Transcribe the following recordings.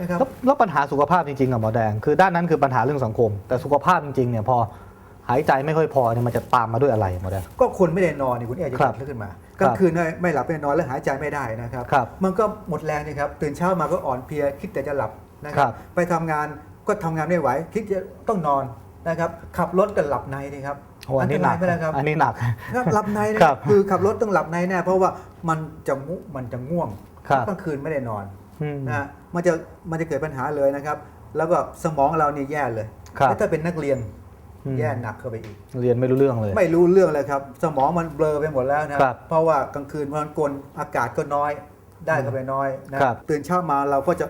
นะครับแล้วแล้วปัญหาสุขภาพจริงๆอะหมอแดง คือด้านนั้นคือปัญหาเรื่องสังคม แต่สุขภาพจริงๆเนี่ยพอหายใจไม่ค่อยพอเนี่ยมันจะตามมาด้วยอะไรหมอแดง ก็คนไม่ได้นอนนี่คุณเอจะครับเกิดขึ้นมาครักบลางคืนเนี่ยไม่หลับไม่นอนแล้วหายใจไม่ได้นะครับ ครับมันก็หมดแรงนะครับตื่นเช้ามาก็อ่อนเพลียคิดแต่จะหลับนะคครัรับบ ไปทำงานก็ทำงานไม่ไหว คิดจะต้องนอนนะครับขับรถก็หลับในนะครับโอ้อันนี้ตหนัรากยไปแล้วครับ อันนี้หนัก ครับหลับในนะครับคือขับรถต้องหลับในแน่เพราะว่ามันจะงุมันจะง่วงครับ กลางคืนไม่ได้นอนอืม นะฮะมันจะมันจะเกิดปัญหาเลยนะครับ แล้วก็สมองเราเนี่ยแย่เลยครับแล้วถ้าเป็นนักเรียนอืมแย่หนักเข้าไปอีก เรียนไม่รู้เรื่องเลย ไม่รู้เรื่องเลยครับ สมองมันเบลอไปหมดแล้วนะครับเพราะว่ากลางคืนมันกลอากาศก็น้อย ได้ก็ไปน้อยนะครับตื่นเช้ามาเราก็จะ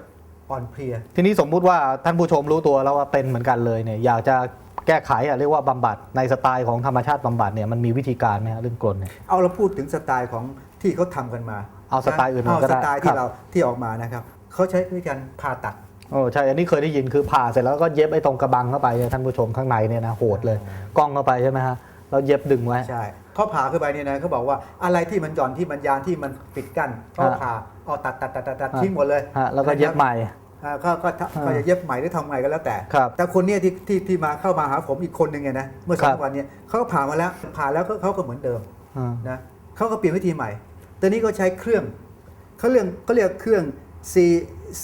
อ่อนเพลีย ทีนี้สมมุติว่าท่านผู้ชมรู้ตัวแล้วว่าเป็นเหมือนกันเลยเนี่ยอยากจะแก้ไขอะเรียกว่าบำบัดในสไตล์ของธรรมชาติบำบัดเนี่ยมันมีวิธีการไหมฮะเรื่องกรนเนี่ยเอาเราพูดถึงสไตล์ของ ที่เขาทำกันมาเอาสไตล์อื่นมาเอาก็สได้ไตล์ครัที่บเราที่ออกมานะครับเขาใช้วิธีการผ่าตัดโอ้ใช่ อันนี้เคยได้ยินคือผ่าเสร็จแล้วก็เย็บไอ้ตรงกระบังเข้าไปเนี่ยท่านผู้ชมข้างในเนี่ยนะโหดเลยกล้องเข้าไปใช่ไหมฮะแล้วเย็บดึงไว้ใช่เขาผ่าขึ้นไปเนี่ยนะเขาบอกว่าอะไรที่มันหย่อนที่มันยานที่มันปิดกั้นเขาฮะผ่าเอาตัดตัดตัดตัดตัดฮะทิ้งหมดเลยฮะแล้วก็เย็บใหม่อ่าก็ก็ทำก็จะเย็บใหม่หรือทำใหม่ก็แล้วแต่ครับแต่คนเนี้ที่ที่ที่มาเข้ามาหาผมอีกคนหนึ่งไงนะเมื่อสอครังบวันเนี้เขาก็ผ่ามาแล้วผ่าแล้วก็เขาก็เหมือนเดิมอ่านะเขาก็เปลี่ยนวิธีใหม่ ตอนนี้ก็ใช้เครื่องเขาเรียกเขาเรียกเครื่อง C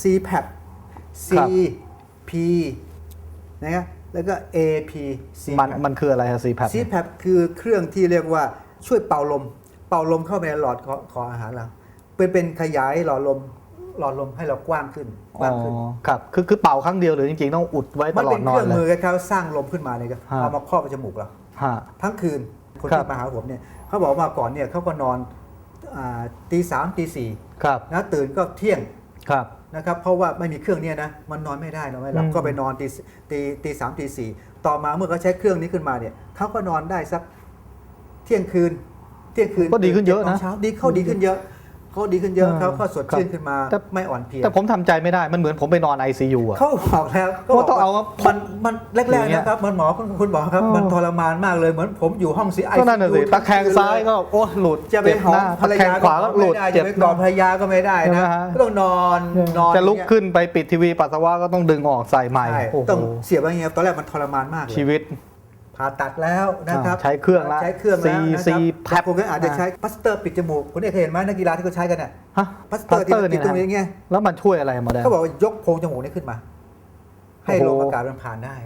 C p a p C P นะครับแล้วก็ A P C มันมันคืออะไรฮะซีแพค C p a p คือเครื่องที่เรียกว่าช่วยเป่าลม เป่าลมเข้าไปในหลอดของของอาหารเราเป็นเป็นขยายหลอดลมหลอดลมให้เรากว้างขึ้นกอ๋ว้างอขึ้นครับคือคือเป่าครั้งเดียวหรือจริงๆ ต้องอุดไว้ตมันลอเป็ดนนอเคนรื่องเลมือยคล้ายๆสร้างลมขึ้นมาเนี่ยก็ฮะเอามาครอบไปจมูกเราฮะทั้งคืนคนครัที่บมาหาผมเนี่ยเขาบอกว่าก่อนเนี่ยเขาก็นอนอ่า ตีสามตีสี่ครับนะตื่นก็เที่ยงครับนะครับเพราะว่าไม่มีเครื่องเนี่ยนะมันนอนไม่ได้นอนไม่หลับอืมก็ไปนอนตีตีตีสามตีสี่ต่อมาเมื่อเขาใช้เครื่องนี้ขึ้นมาเนี่ยเขาก็นอนได้สักเที่ยงคืน เที่ยงคืนก็ดีขึ้นเยอะนะจ็ดโมงเช้าดีเขาดีขึ้นเยอะ เขาดีขึ้นเยอะอ่าเขาก็สดชื่นครับขึ้นมาแต่ไม่อ่อนเพลียแต่ผมทำใจไม่ได้มันเหมือนผมไปนอน ICU อะเขาบอกแล้วว่าต้องเอามันมันแรอกย่างๆเงี้ยนะครับมันหมอคุณคุณหมอครับเออมันทรมานมากเลยเหมือนผมอยู่ห้องซีไอก็นั่นน่ะสิตะแคงซ้ายก็โอ้หลุดจะไปเจ็บหอหมน้าภรตะรแคงยาขวาก็หลุดไม่ได้เจ็จะบไปกอดภรรยาก็ไม่ได้ใช่ไหมนะฮะก็ต้องนอนนอนจะลุกขึ้นไปปิดทีวีปัสสาวะก็ต้องดึงออกใส่ใหม่ใช่โอ้โหต้องเสียบไว้อย่างเงี้ยตอนแรกมันทรมานมากเลยชีวิต ผ่าตัดแล้วนะครับอ่าใช้เครื่องแล้วใช้เครื่องแล้วนะค C รับ C บางคนก็อาจจะใช้พลาสเตอร์ปิดจมูกคุณเอกเคยเห็นไหมนักกีฬาที่เขาใช้กันเนี่ยฮะพลาสเตอร์ที่มันปิดตรงนี้นะเงี้ยแล้วมันช่วยอะไรหมาแดงเขาบอกว่ายกโพรงจมูกนี้ขึ้นมา ให้โอ้ลโหมอากาศมันผ่านได้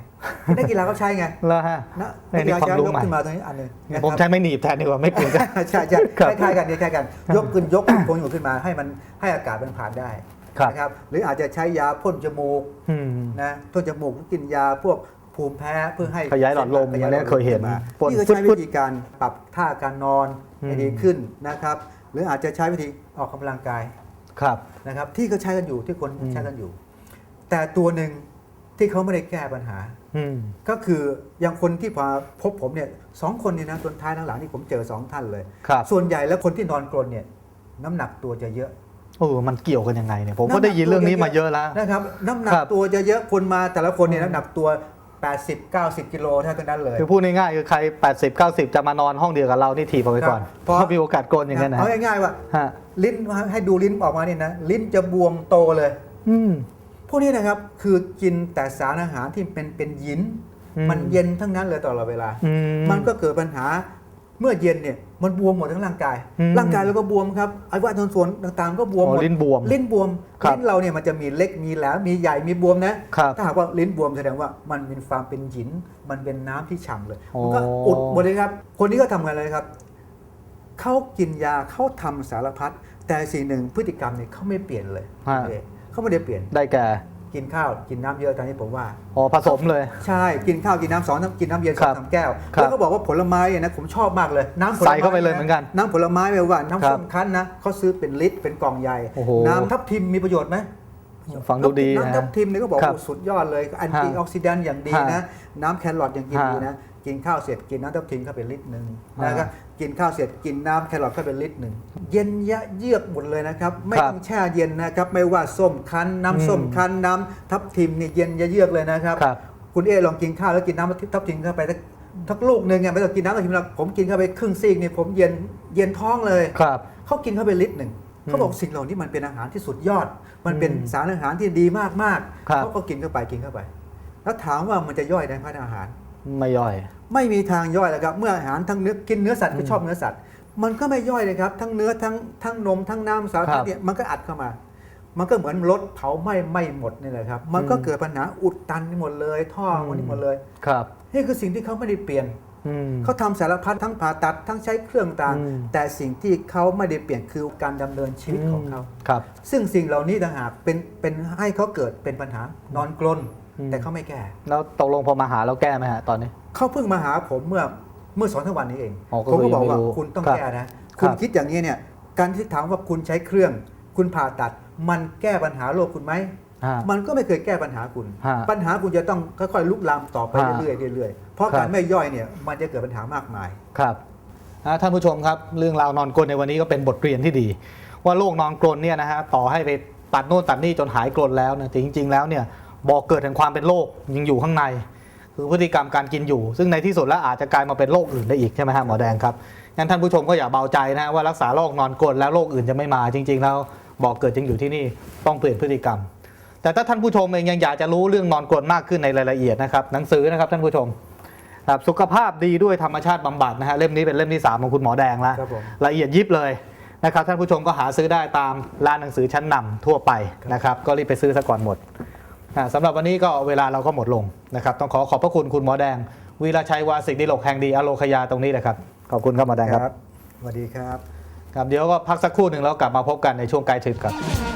นักกีฬาเขาใช้ไงแล้วฮะนะเอ้นัยกกีฬานี่ความใช้รู้ยกใหม่ขึ้นมาตรงนี้อันหนึงนะผมครับใช้ไม่หนีบแทนดีกว่าไม่เกรงใจใช่ใช่ครับคล้ายๆกันคล้ายๆกัน ยกขึ้นยกโพรงจมูกขึ้นมาให้มันให้อากาศมันผ่านได้ครับนะครับหรืออาจจะใช้ยาพ่นจมูกอืมนะพ่นจมูกกินยาพวก ภูมิแพ้เพื่อให้ขยายหลอดลมขยายอันนี้เคยเห็นขึ้มาพ่นนี่ก็ใช้ฟึวิดๆธีการปรับท่าการนอนอืมให้ดีขึ้นนะครับ หรืออาจจะใช้วิธีออกกำลังกายครับนะครับ ที่เขาใช้กันอยู่ที่คนอืมใช้กันอยู่ แต่ตัวหนึ่งที่เขาไม่ได้แก้ปัญหาอืมก็คืออย่างคนที่พาพบผมเนี่ยสองคนเนี่ยนะจนท้ายหลังๆนี่ผมเจอสองท่านเลยครับส่วนใหญ่แล้วคนที่นอนกรนเนี่ยน้ำหนักตัวจะเยอะโอ้มันเกี่ยวกันยังไงเนี่ยผมน้ำหนัก็กได้ยินเรื่องนี้มาเยอะแล้วนะครับ น้ำหนักครับตัวจะเยอะคนมาแต่ละคนเนี่ยน้ำหนักตัว 80 90 กิโลเท่านั้นเลย คือพูดง่ายๆคือใคร 80 90 จะมานอนห้องเดียวกับเรานี่ถีบเอาไว้ก่อนครับเพราะมีโอกาสโกนอย่างนั้นนะเอาง่ายๆว่าฮะลิ้นให้ดูลิ้นออกมาเนี่ยนะ ลิ้นจะบวมโตเลย อืมพวกนี้นะครับคือกินแต่สารอาหารที่เป็นเป็นหยินอืมมันเย็นทั้งนั้นเลยตลอดเวลาอืมันก็เกิดปัญหา เมื่อเย็นเนี่ยมันบวมหมดทั้งร่างกาย อืมร่างกายเราก็บวมครับไอ้ว่าส่วนส่วนต่างๆ ก็บวมอ๋หอมดลิ้นบวมลิ้นบวมครับลิ้นเราเนี่ยมันจะมีเล็กมีแหลมมีใหญ่มีบวมนะครับ ถ้าหากว่าลิ้นบวมแสดงว่ามันเป็นความเป็นหยิน มันเป็นน้ำที่ฉ่ำเลยอ๋อมันก็อุดหมดเลยครับ คนนี้ก็ทำไงเลยครับ เขากินยาเขาทำสารพัดแต่สิ่งหนึ่งพฤติกรรมเนี่ยเขาไม่เปลี่ยนเลยฮะ เขาไม่ได้เปลี่ยน ได้แก่ กินข้าวกินน้ำเยอะตอนนี้ผมว่าอ๋อผสมเลย ใช่กินข้าวกินน้ำสองน้ำกินน้ำเย็นสครัองบสามแก้วครับแล้วก็บอกว่าผลไม้เนี่ยนะผมชอบมากเลย น้ำผลใส่ไม้เข้าไปเลยเหมือนกันน้ำผลไม้ไม่ว่าครัน้ำบส้มคั้นนะเขาซื้อเป็นลิตรเป็นกล่องใหญ่โอ้โหน้ำทับทิมมีประโยชน์ไหมฟังดูดีน้ำทันะบทิมเนี่ยก็บอกครับโอ้สุดยอดเลยแอนตี้ออกซิแดนต์อย่างดีฮะนะ น้ำแครอทอย่างกินฮะดีนะ กินข้าวเสร็จกินน้ำทับทิมเข้าไปลิตรหนึ่งฮะนะครับกินข้าวเสร็จกินน้ำแครอทเข้าไปลิตรหนึ่งเย็นยะเยือกหมดเลยนะครับ ไม่ครับต้องแช่เย็นนะครับไม่ว่าส้มคั้นน้ำส้มอืมคั้นน้ำทับทิมเนี่ยเย็นยะเยือกเลยนะครับครับคุณเอลองกินข้าวแล้วกินน้ำทับทิมเข้าไปสักทักลูกหนึ่งไงไม่ต้องกินน้ำทับทิมแล้วผมกินเข้าไปครึ่งซีกนี่ผมเย็นเย็นท้องเลยครับเขากินเข้าไปลิตรหนึ่งเขาบอกสิ่งเหล่านี้มันเป็นอาหารที่สุดยอด มันเป็นอืมสารอาหารที่ดีมากครับๆเขาก็กินเข้าไปกินเข้าไป แล้วถามว่ามันจะย่อยได้ไหมอาหาร ไม่ย่อย ไม่มีทางย่อยแล้วครับ เมื่ออาหารทั้งเนื้อกินเนื้อสัตว์ก็ชอบเนื้อสัตว์ มันก็ไม่ย่อยเลยครับ ทั้งเนื้อทั้งทั้งนมทั้งน้ำสารครัพัดบเนี่ยมันก็อัดเข้ามา มันก็เหมือนรถเผาไหม้ไม่หมดนี่แหละครับ มันก็อืมเกิดปัญหาอุดตันหมดเลย ท่อมันนี่หมดเลยครับนี่คือสิ่งที่เขาไม่ได้เปลี่ยนอืมเขาทำสารพัดทั้งผ่าตัดทั้งใช้เครื่องต่างอืมแต่สิ่งที่เขาไม่ได้เปลี่ยนคือการดำเนินชีวิตของเขาครับ ซึ่งสิ่งเหล่านี้ต่างหากเป็นเป็นให้เขาเกิดเป็นปัญหานอนกลนอืม แต่เขาไม่แก้ แล้วตกลงพอมาหาแล้วแก้ไหมฮะตอนนี้ เขาเพิ่งมาหาผมเมื่อเมื่อสองสามวันนี้เองอ๋อก็ผมก็บอกยังไม่ว่ารู้คุณต้องครับแก้นะครับคุณคิดอย่างนี้เนี่ย การที่ถามว่าคุณใช้เครื่อง คุณผ่าตัด มันแก้ปัญหาโรคคุณไหมฮะมันก็ไม่เคยแก้ปัญหาคุณฮะปัญหาคุณจะต้องค่อยๆลุกลามต่อไปฮะเรื่อยๆเรื่อยๆ เพราะครับการไม่ย่อยเนี่ยมันจะเกิดปัญหามากมาย ครับอ่าท่านผู้ชมครับเรื่องราวนอนกรนในวันนี้ก็เป็นบทเรียนที่ดี ว่าโรคนอนกรนเนี่ยนะฮะต่อให้ไปตัดโน่นตัดนี่จนหายกรนแล้วเนี่ยแต่จริง ๆ แล้วเนี่ย บอกเกิดแห่งความเป็นโรคยังอยู่ข้างใน คือพฤติกรรมการกินอยู่ ซึ่งในที่สุดแล้วอาจจะกลายมาเป็นโรคอื่นได้อีกใช่ไหมฮะหมอแดงครับงั้นท่านผู้ชมก็อย่าเบาใจนะฮะว่ารักษาโรคนอนกรนแล้วโรคอื่นจะไม่มาจริง ๆ แล้วบอกเกิดยังอยู่ที่นี่ต้องเปลี่ยนพฤติกรรม แต่ถ้าท่านผู้ชมเองยังอยากจะรู้เรื่องนอนกรนมากขึ้นในรายละเอียดนะครับหนังสือนะครับท่านผู้ชมครับสุขภาพดีด้วยธรรมชาติบำบัดนะฮะเล่มนี้เป็นเล่มที่ 3 ของคุณหมอแดงแล้วครับผมละเอียดยิบเลยนะครับท่านผู้ชมก็หาซื้อได้ตามร้านหนังสือชั้นนำทั่วไปนะครับก็รีบไปซื้อซะก่อนหมดอ่า สำหรับวันนี้ก็เวลาเราก็หมดลงนะครับ ต้องขอขอบพระคุณคุณหมอแดง วีระชัยวาสิกดิโลกแห่งดีอโลคยาตรงนี้เลยครับ ขอบคุณครับหมอแดงครับสวัสดีครับครับ เดี๋ยวก็พักสักครู่หนึ่งแล้วกลับมาพบกันในช่วงใกล้ถึงครับ